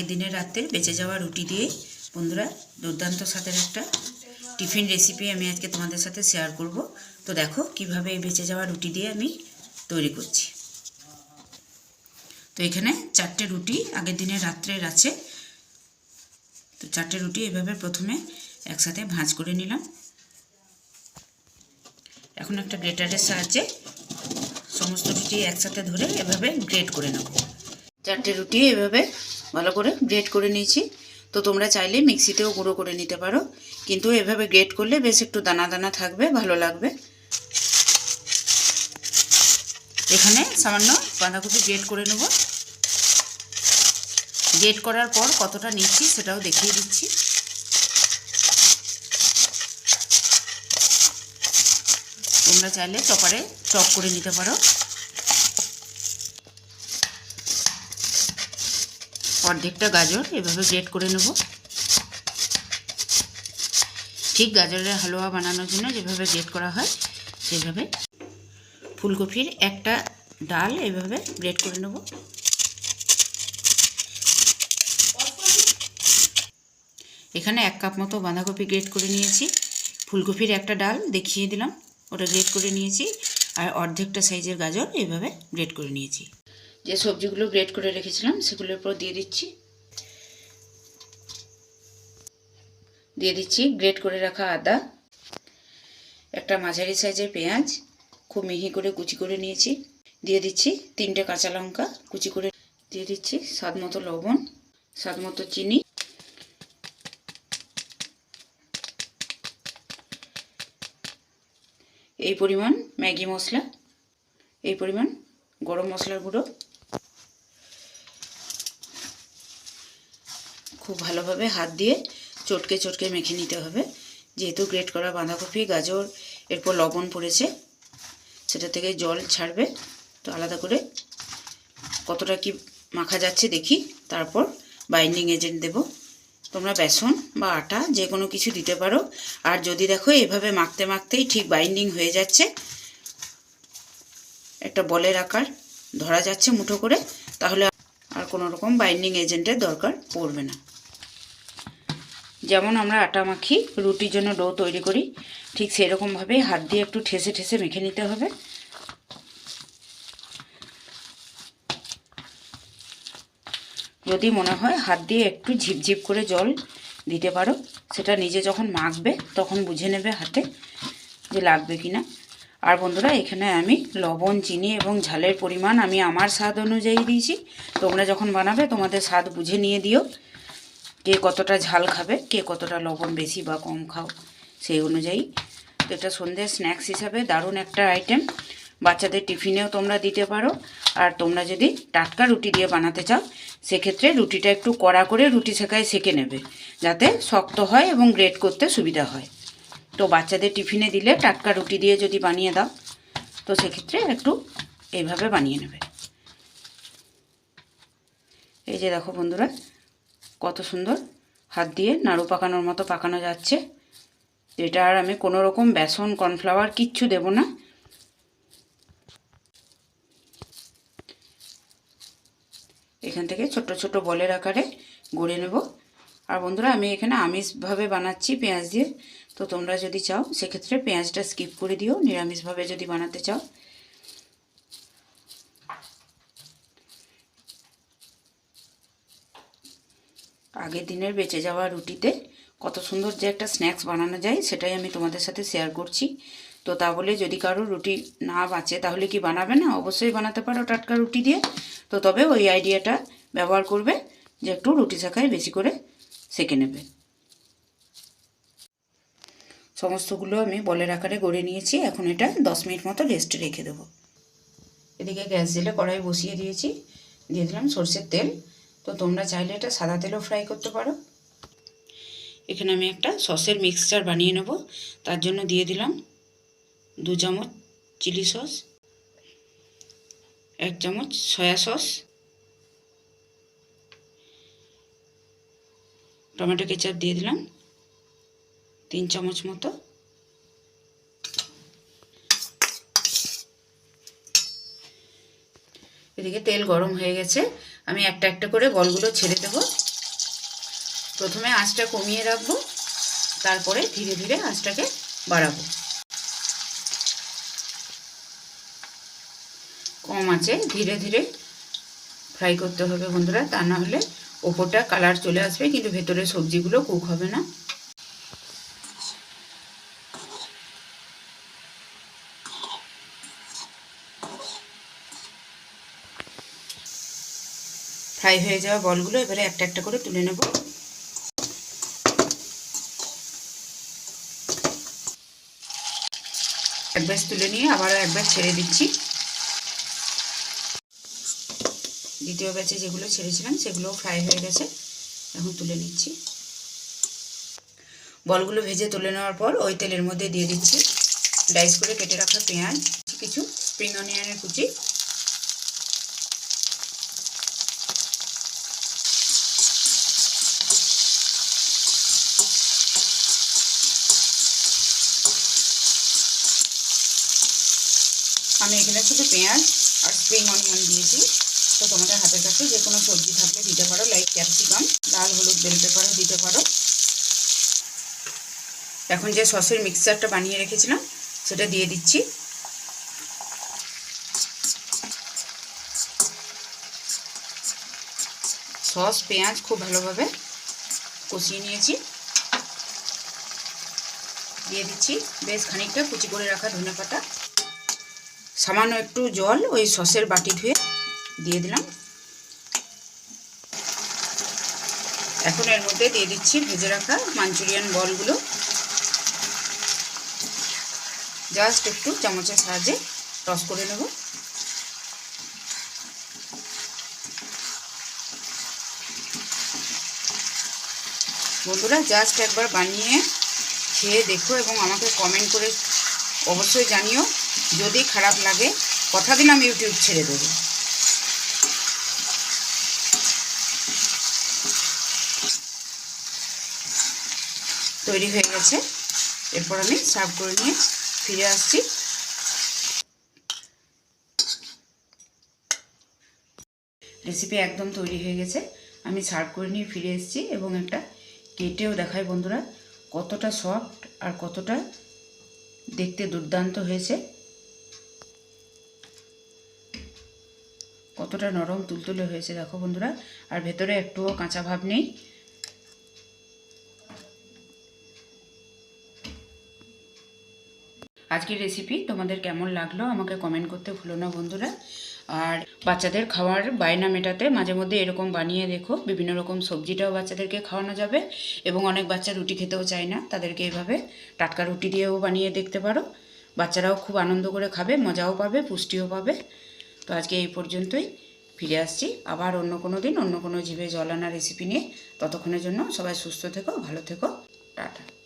আগের দিনের রাত্রে বেঁচে যাওয়া রুটি দিয়ে বন্ধুরা দুর্দান্ত স্বাদের একটা টিফিন রেসিপি আমি আজকে তোমাদের সাথে শেয়ার করব। তো দেখো কীভাবে এই বেঁচে যাওয়া রুটি দিয়ে আমি তৈরি করছি। তো এখানে চারটে রুটি আগের দিনের রাত্রের আছে। তো চারটে রুটি এভাবে প্রথমে একসাথে ভাঁজ করে নিলাম। এখন একটা গ্রেটারের সাহায্যে সমস্ত রুটি একসাথে ধরে এভাবে গ্রেট করে নেব। চারটে রুটি এভাবে ভালো করে গ্রেট করে নিয়েছি। তো তোমরা চাইলে মিক্সিতেও গুঁড়ো করে নিতে পারো। কিন্তু এভাবে গ্রেট করলে বেশ একটু দানা দানা থাকবে, ভালো লাগবে। এখানে সামান্য বাঁধাকপি গ্রেট করে নেব। গ্রেট করার পর কতটা নিচ্ছি সেটাও দেখিয়ে দিচ্ছি। তোমরা চাইলে চপারে চপ করে নিতে পারো। অর্ধেকটা গাজর, এভাবে গ্রেট করে নেব। ঠিক গাজরের হালুয়া বানানোর জন্য যেভাবে গ্রেট করা হয়, সেভাবে ফুলকপির একটা ডাল এভাবে গ্রেট করে নেব। এখানে এক কাপ মতো বাঁধাকপি গ্রেট করে নিয়েছি। ফুলকপির একটা ডাল দেখিয়ে দিলাম, ওটা গ্রেট করে নিয়েছি। আর অর্ধেকটা সাইজের গাজর এভাবে গ্রেট করে নিয়েছি। যে সবজিগুলো গ্রেট করে রেখেছিলাম, সেগুলোর উপর দিয়ে দিচ্ছি। দিয়ে দিচ্ছি গ্রেট করে রাখা আদা, একটা মাঝারি সাইজের পেঁয়াজ, খুব মিহি করে কুচি করে নিয়েছি। দিয়ে দিচ্ছি তিনটে কাঁচা লঙ্কা, কুচি করে দিয়ে দিচ্ছি স্বাদ মতো লবণ, স্বাদ মতো চিনি। এই পরিমাণ ম্যাগি মশলা, এই পরিমাণ গরম মশলার গুঁড়ো। খুব ভালোভাবে হাত দিয়ে চটকে চটকে মেখে নিতে হবে। যেহেতু গ্রেট করা বাঁধাকপি, গাজর, এরপর লবণ পড়েছে, সেটা থেকে জল ছাড়বে। তো আলাদা করে কতটা কি মাখা যাচ্ছে দেখি, তারপর বাইন্ডিং এজেন্ট দেব। তোমরা বেসন বা আটা যে কোনো কিছু দিতে পারো। আর যদি দেখো এভাবে মাখতে মাখতেই ঠিক বাইন্ডিং হয়ে যাচ্ছে, একটা বলের আকার ধরা যাচ্ছে মুঠো করে, তাহলে আর কোনো রকম বাইন্ডিং এজেন্টের দরকার পড়বে না। যেমন আমরা আটা মাখি, রুটির জন্য ডো তৈরি করি, ঠিক সেরকমভাবে হাত দিয়ে একটু ঠেসে ঠেসে মেখে নিতে হবে। যদি মনে হয় হাত দিয়ে একটু ঝিপঝিপ করে জল দিতে পারো, সেটা নিজে যখন মাখবে তখন বুঝে নেবে হাতে যে লাগবে কি না আর বন্ধুরা, এখানে আমি লবণ, চিনি এবং ঝালের পরিমাণ আমি আমার স্বাদ অনুযায়ী দিয়েছি। তোমরা যখন বানাবে তোমাদের স্বাদ বুঝে নিয়ে দিও। কে কতটা ঝাল খাবে, কে কতটা লবণ বেশি বা কম খাও, সেই অনুযায়ী। তো এটা সন্ধ্যের স্ন্যাক্স হিসাবে দারুণ একটা আইটেম বাচ্চাদের টিফিনেও তোমরা দিতে পারো। আর তোমরা যদি টাটকা রুটি দিয়ে বানাতে চাও, সেক্ষেত্রে রুটিটা একটু কড়া করে রুটি শেখায় সেঁকে নেবে, যাতে শক্ত হয় এবং গ্রেট করতে সুবিধা হয়। তো বাচ্চাদের টিফিনে দিলে টাটকা রুটি দিয়ে যদি বানিয়ে দাও, তো সেক্ষেত্রে একটু এইভাবে বানিয়ে নেবে। এই যে দেখো বন্ধুরা কত সুন্দর হাত দিয়ে নাড়ু পাকানোর মতো পাকানো যাচ্ছে। এটা আর আমি কোনো রকম বেসন, কর্নফ্লাওয়ার কিচ্ছু দেব না। এখান থেকে ছোট ছোট বলের আকারে গড়ে নেব। আর বন্ধুরা, আমি এখানে আমিষভাবে বানাচ্ছি পেঁয়াজ দিয়ে। তো তোমরা যদি চাও, সেক্ষেত্রে পেঁয়াজটা স্কিপ করে দিও, নিরামিষভাবে যদি বানাতে চাও। আগের দিনের বেঁচে যাওয়া রুটিতে কত সুন্দর যে একটা স্ন্যাক্স বানানো যায়, সেটাই আমি তোমাদের সাথে শেয়ার করছি। তো তা বলে যদি কারও রুটি না বাঁচে, তাহলে কি বানাবে না? অবশ্যই বানাতে পারো টাটকা রুটি দিয়ে। তো তবে ওই আইডিয়াটা ব্যবহার করবে যে একটু রুটি শাখায় বেশি করে সেঁকে নেবে। সমস্তগুলো আমি বলের আকারে গড়ে নিয়েছি। এখন এটা দশ মিনিট মতো রেস্টে রেখে দেবো। এদিকে গ্যাস জেলে কড়াই বসিয়ে দিয়েছি। দিয়ে দিলাম সর্ষের তেল। তো তোমরা চাইলে এটা সাদা তেলও ফ্রাই করতে পারো। এখানে আমি একটা সসের মিক্সচার বানিয়ে নেব। তার জন্য দিয়ে দিলাম দু চামচ চিলি সস এক চামচ সয়া সস টমেটো কেচাপ দিয়ে দিলাম তিন চামচ মতো। এদিকে তেল গরম হয়ে গেছে। আমি একটা একটা করে বলগুলো ছেড়ে দেব। প্রথমে আঁচটা কমিয়ে রাখব, তারপরে ধীরে ধীরে আঁচটাকে বাড়াবো। কম আছে ধীরে ধীরে ফ্রাই করতে হবে বন্ধুরা, তা না হলে ওপরটা কালার চলে আসবে, কিন্তু ভেতরে সবজিগুলো কুক হবে না। ফ্রাই হয়ে যাওয়া বলগুলো এবারে একটা একটা করে তুলে নেব। এক ব্যাচ তুলে নিয়ে আবারও এক ব্যাচ ছেড়ে দিচ্ছি। দ্বিতীয় ব্যাচে যেগুলো ছেড়েছিলাম সেগুলোও ফ্রাই হয়ে গেছে, এখন তুলে নিচ্ছি। বলগুলো ভেজে তুলে নেওয়ার পর ওই তেলের মধ্যে দিয়ে দিচ্ছি। ডাইস করে কেটে রাখা পেঁয়াজ, কিছু স্প্রিং অনিয়নের কুচি আমি এখানে শুধু পেঁয়াজ আর স্প্রিং অনিয়ন দিয়েছি। তো তোমাদের হাতের কাছে যে কোনো সবজি থাকলে দিতে পারো লাইক ক্যাপসিকাম লাল হলুদ বেল পেপারও দিতে পারো। এখন যে সসের মিক্সচারটা বানিয়ে রেখেছিলাম, সেটা দিয়ে দিচ্ছি। সস, পেঁয়াজ খুব ভালোভাবে কষিয়ে নিয়েছি। দিয়ে দিচ্ছি বেশ খানিকটা কুচি করে রাখা ধনে পাতা সামান্য একটু জল ওই সসের বাটি ধুয়ে দিয়ে দিলাম। এখন এর মধ্যে দিয়ে দিচ্ছি ভেজে রাখা মাঞ্চুরিয়ান বলগুলো। জাস্ট একটু চামচের সাহায্যে টস করে নেব। বন্ধুরা জাস্ট একবার বানিয়ে খেয়ে দেখো এবং আমাকে কমেন্ট করে অবশ্যই জানিও। যদি খারাপ লাগে, কথা দিলাম ইউটিউব ছেড়ে দেবো। তৈরি হয়ে গেছে। এরপর আমি সার্ভ করে নিয়ে ফিরে আসছি। রেসিপি একদম তৈরি হয়ে গেছে। আমি সার্ভ করে নিয়ে ফিরে এসেছি এবং একটা কেটেও দেখাই বন্ধুরা, কতটা সফট আর কতটা দেখতে দুর্দান্ত হয়েছে। কতটা নরম তুলতুলে হয়েছে দেখো বন্ধুরা। আর ভেতরে একটুও কাঁচা ভাব নেই। আজকের রেসিপি তোমাদের কেমন লাগল আমাকে কমেন্ট করতে ভুলো না বন্ধুরা। আর বাচ্চাদের খাওয়ার বায়না মেটাতে মাঝে মধ্যে এরকম বানিয়ে দেখো, বিভিন্ন রকম সবজিটাও বাচ্চাদেরকে খাওয়ানো যাবে এবং অনেক বাচ্চা রুটি খেতেও চায় না, তাদেরকে এভাবে টাটকা রুটি দিয়েও বানিয়ে দেখতে পারো। বাচ্চারাও খুব আনন্দ করে খাবে, মজাও পাবে, পুষ্টিও পাবে। তো আজকে এই পর্যন্তই। ফিরে আসছি আবার অন্য কোনো দিন, অন্য কোনো জিভে জল আনা রেসিপি নিয়ে। ততক্ষণের জন্য সবাই সুস্থ থেকো, ভালো থেকো। টাটা।